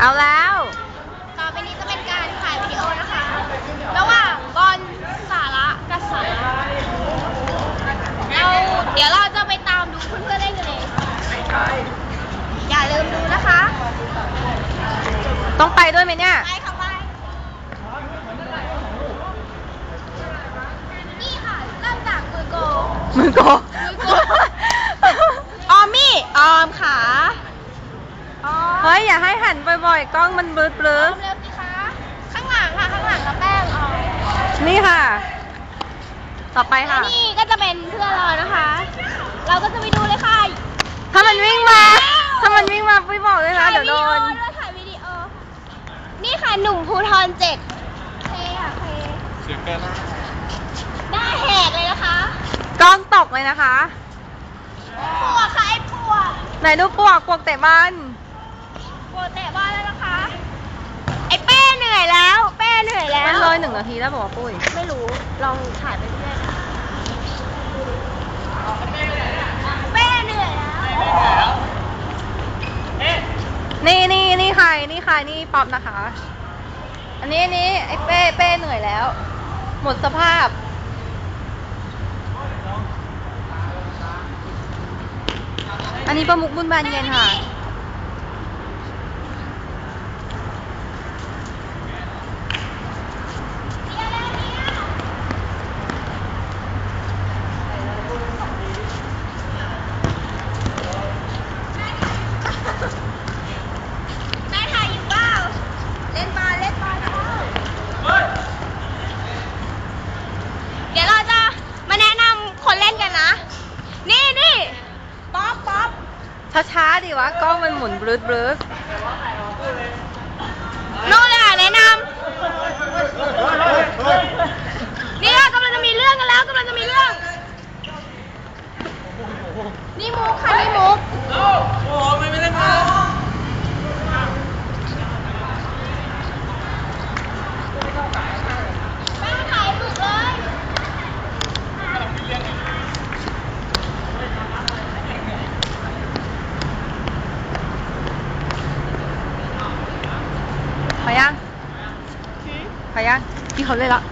เอาแล้ว ต่อไปนี้จะเป็นการถ่ายวิดีโอนะคะ ระหว่างบอลสาระกับสาระเราเดี๋ยวเราจะไปตามดูเพื่อนๆเล่นกันเองอย่าลืมดูนะคะต้องไปด้วยไหมเนี่ย ไปค่ะไปนี่ค่ะ เริ่มจากมือโก มือโก มือโก ออมมี่ ออมขาออมเฮ้ยอย่าให้หันบ่อยๆกล้องมันบลืดบลืออดมเร็วสิคะ ข้างหลังค่ะ ข้างหลังกับแป้งออมนี่ค่ะ ต่อไปค่ะและนี่ก็จะเป็นเพื่อนเรานะคะ เราก็จะไปดูเลยค่ะถ้ามันวิ่งมา ถ้ามันวิ่งมาพี่บอกเลยนะถ่ายเดี๋ยววิโดดีโอนด้วยถ่ายวิดีโอ นี่ค่ะหนุ่มภูทรเจ็ดเคค่ะเคเสียงแก้หน้าหน้าแหกเลยนะคะกล้องตกเลยนะคะ ปวดค่ะไอ้ปวดไหนดูปวกปวกเตะบอล หนึ่งนาทีแล้วบอกว่าปุ้ย ไม่รู้ ลองถ่ายไปเรื่อยๆนะเป้เหนื่อยแล้ว นี่นี่นี่ใคร นี่ใคร นี่ป๊อปนะคะ อันนี้อันนี้ไอ้เป้ เป้เหนื่อยแล้ว หมดสภาพ อันนี้ประมุกบุญบานเย็นค่ะ แม่ถ่ายอยู่เปล่าเล่นบอลเล่นบอลแล้วเดี๋ยวเราจะมาแนะนำคนเล่นกันนะ นี่นี่ป๊อปป๊อป ช้าๆดิวะกล้องมันหมุนบลืดบลืดโน่นเลยค่ะแนะนำนี่ค่ะกำลังจะมีเรื่องกันแล้วกำลังจะมีเรื่อง นี่มุกค่ะนี่มุก โอ้โหไม่ไม่ 你好累了